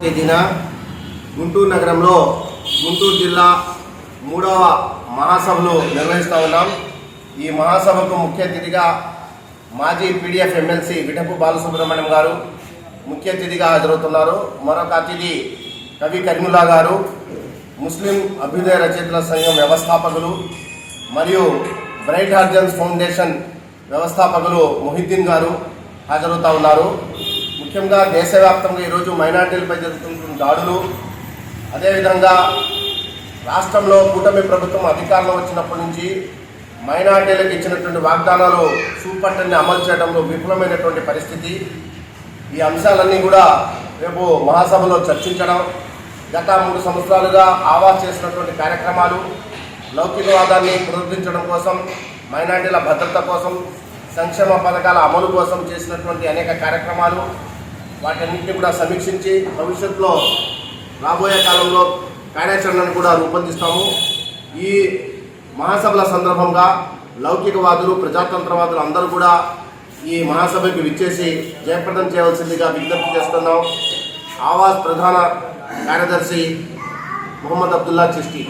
తేదీన గుంటూరు నగరంలో గుంటూరు జిల్లా మూడవ మహాసభలు నిర్వహిస్తూ ఉన్నాం. ఈ మహాసభకు ముఖ్య అతిథిగా మాజీ పీడీఎఫ్ ఎమ్మెల్సీ విటపు బాలసుబ్రహ్మణ్యం గారు ముఖ్య అతిథిగా హాజరవుతున్నారు. మరొక అతిథి కవి కర్ములా గారు ముస్లిం అభ్యుదయ రచయితల సంఘం వ్యవస్థాపకులు మరియు బ్రైట్ హార్జన్స్ ఫౌండేషన్ వ్యవస్థాపకులు మొహిద్దీన్ గారు హాజరవుతా ఉన్నారు. ముఖ్యంగా దేశవ్యాప్తంగా ఈరోజు మైనార్టీలపై జరుగుతున్న దాడులు అదేవిధంగా రాష్ట్రంలో కూటమి ప్రభుత్వం అధికారంలో వచ్చినప్పటి నుంచి మైనార్టీలకు ఇచ్చినటువంటి వాగ్దానాలు చూపట్టని అమలు చేయడంలో విఫలమైనటువంటి పరిస్థితి. ఈ అంశాలన్నీ కూడా రేపు మహాసభలో చర్చించడం గత మూడు సంవత్సరాలుగా ఆవాస్ చేసినటువంటి కార్యక్రమాలు లౌకికవాదాన్ని పునరుద్ధరించడం కోసం మైనార్టీల భద్రత కోసం సంక్షేమ పథకాల అమలు కోసం చేసినటువంటి అనేక కార్యక్రమాలు వాటన్నింటినీ కూడా సమీక్షించి భవిష్యత్తులో రాబోయే కాలంలో కార్యాచరణను కూడా రూపొందిస్తాము. ఈ మహాసభల సందర్భంగా లౌకికవాదులు ప్రజాతంత్రవాదులు అందరూ కూడా ఈ మహాసభకు విచ్చేసి జయప్రదం చేయవలసిందిగా విజ్ఞప్తి చేస్తున్నాం. ఆవాస్ ప్రధాన కార్యదర్శి మొహమ్మద్ అబ్దుల్లా చిష్టి.